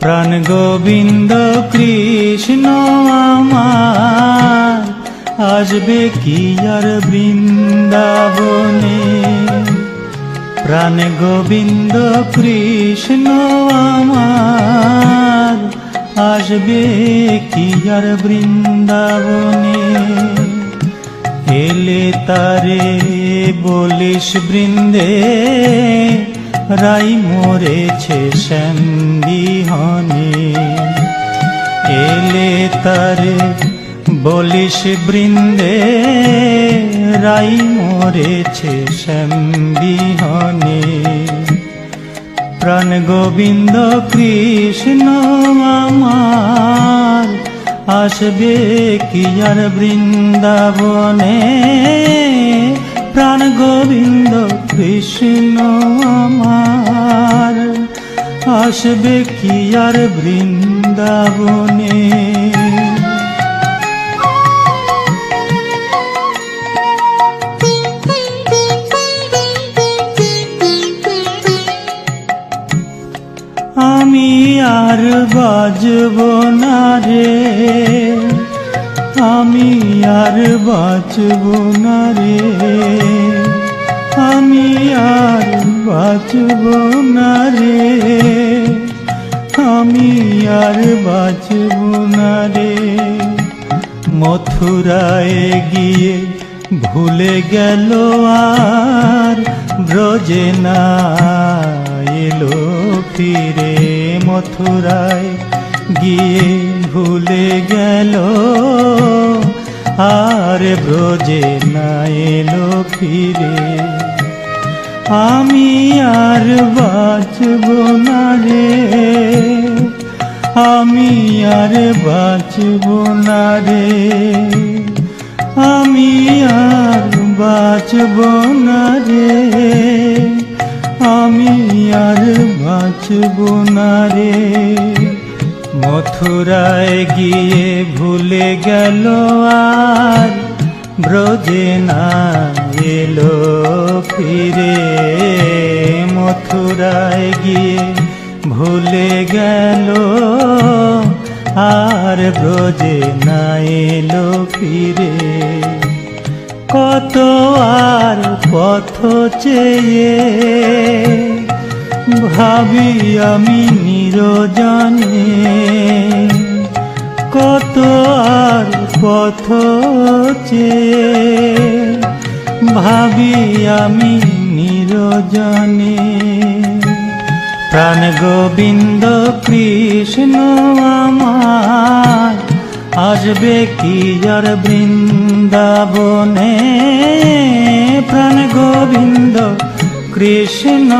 প্রাণ গোবিন্দ কৃষ্ণ আমার, আসবে কি আর বৃন্দাবনে? প্রাণ গোবিন্দ কৃষ্ণ আমার, আসবে কি আর বৃন্দাবনে? এলে তারে বলিস বৃন্দে, রাই মরেছে শ্যামবিহনে এলে তার বলিস বৃন্দে, রাই মরেছে শ্যামবিহনে প্রাণ গোবিন্দ কৃষ্ণ আমার, আসবে কি আর বৃন্দাবনে? প্রাণ গোবিন্দ কৃষ্ণ আমার। আসবে কি আর বৃন্দাবনে? আমি আর বাজব না রে। আমি আর বাঁচব না রে। আমি আর বাঁচব না রে। আমি আর বাঁচব না রে। মথুরায় গিয়ে ভুলে গেল আর ব্রজে না এলো ফিরে। মথুরায় গিয়ে ভুলে গেল। আর ব্রজে না এলো ফিরে। আমি আর বাঁচব না রে। আমি আর বাঁচব না রে। আমি আর বাঁচব না রে। আমি আর বাঁচব না রে। মথুরায় গিয়ে ভুলে গেল আর ব্রজে না এলো ফিরে। মথুরায় গিয়ে ভুলে গেল আর ব্রজে না এলো ফিরে। কত আর পথ চেয়ে ভাবি আমি নিরজনে, কত আর পথ ভাবি আমি নিরজনে, প্রাণ গোবিন্দ কৃষ্ণ আমার, আসবে কি যার বৃন্দাবনে? প্রাণ গোবিন্দ কৃষ্ণ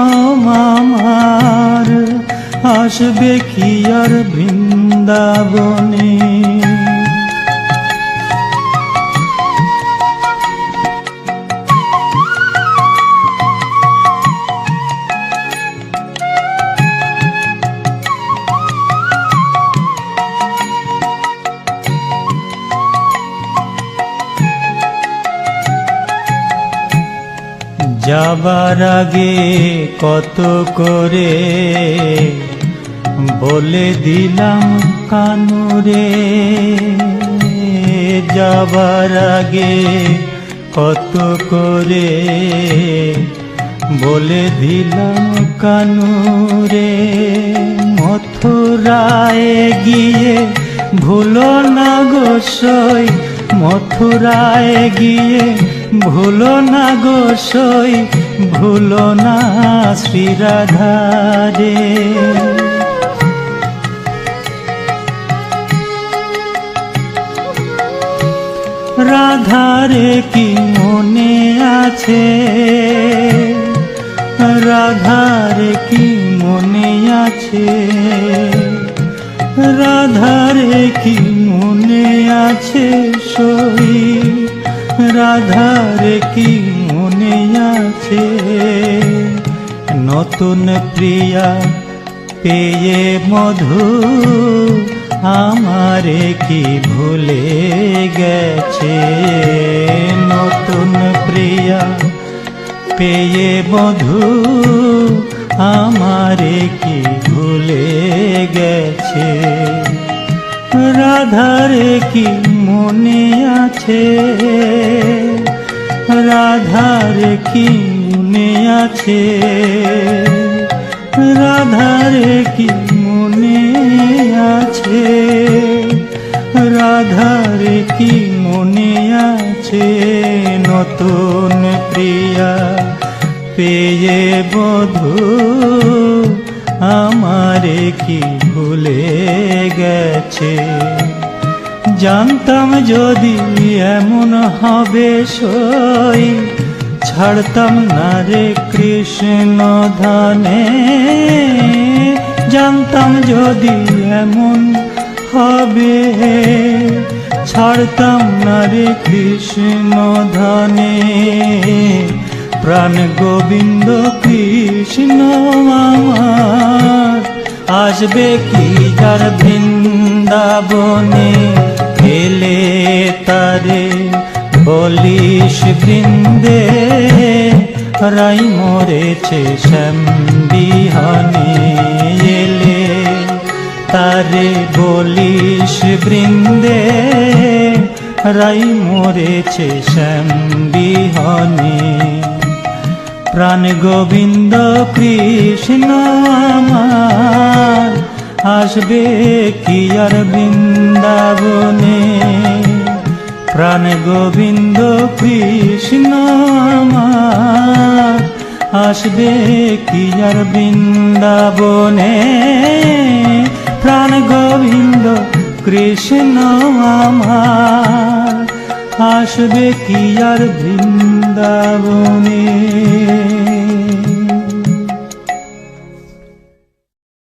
মামার আসবে কি আর বৃন্দাবনে? যাবার আগে কত করে বলে দিলাম কানুরে। যাবার আগে কত করে বলে দিলাম কানুরে। মথুরায় গিয়ে ভুলো না গোসই মথুরায় গিয়ে ভুলো না গোসই ভুলো না শ্রীরাধারে রাধারে কি মনে আছে? রাধারে কি মনে আছে? রাধারে কি মনে আছে সই? রাধারে কি মনে আছে? নতুন প্রিয়া পেয়ে মধু আমারে কি ভুলে গেছে? নতুন প্রিয়া পেয়ে বধু আমারে কি ভুলে গেছে? রাধারে কি মনে আছে? রাধারে কি মনে আছে? রাধারে কি মনে আছে? রাধারে কি মনে আছে? নতুন প্রিয়া পেয়ে বধু আমারে কি ভুলে গেছে? জানতাম যদি এমন হবে সই, ছাড়তাম না রে কৃষ্ণ ধনে। জানতাম যদি এমন হবে, ছাড়তাম না রে কৃষ্ণ ধনে। প্রাণ গোবিন্দ কৃষ্ণ আমার। আসবে কি যার বৃন্দাবনে? খেলে তারে বলিস বৃন্দে, রাই মরেছে শ্যাম বিহানে এলে তারে বলিস বৃন্দে, রাই মরেছে শ্যাম বিহনে প্রাণ গোবিন্দ কৃষ্ণ আমার। আসবে কি আর বৃন্দাবনে? প্রাণ গোবিন্দ কৃষ্ণ আমার। আসবে কি আর বৃন্দাবনে? প্রাণ গোবিন্দ কৃষ্ণ আমার। আসবে কি আর বৃন্দাবনে?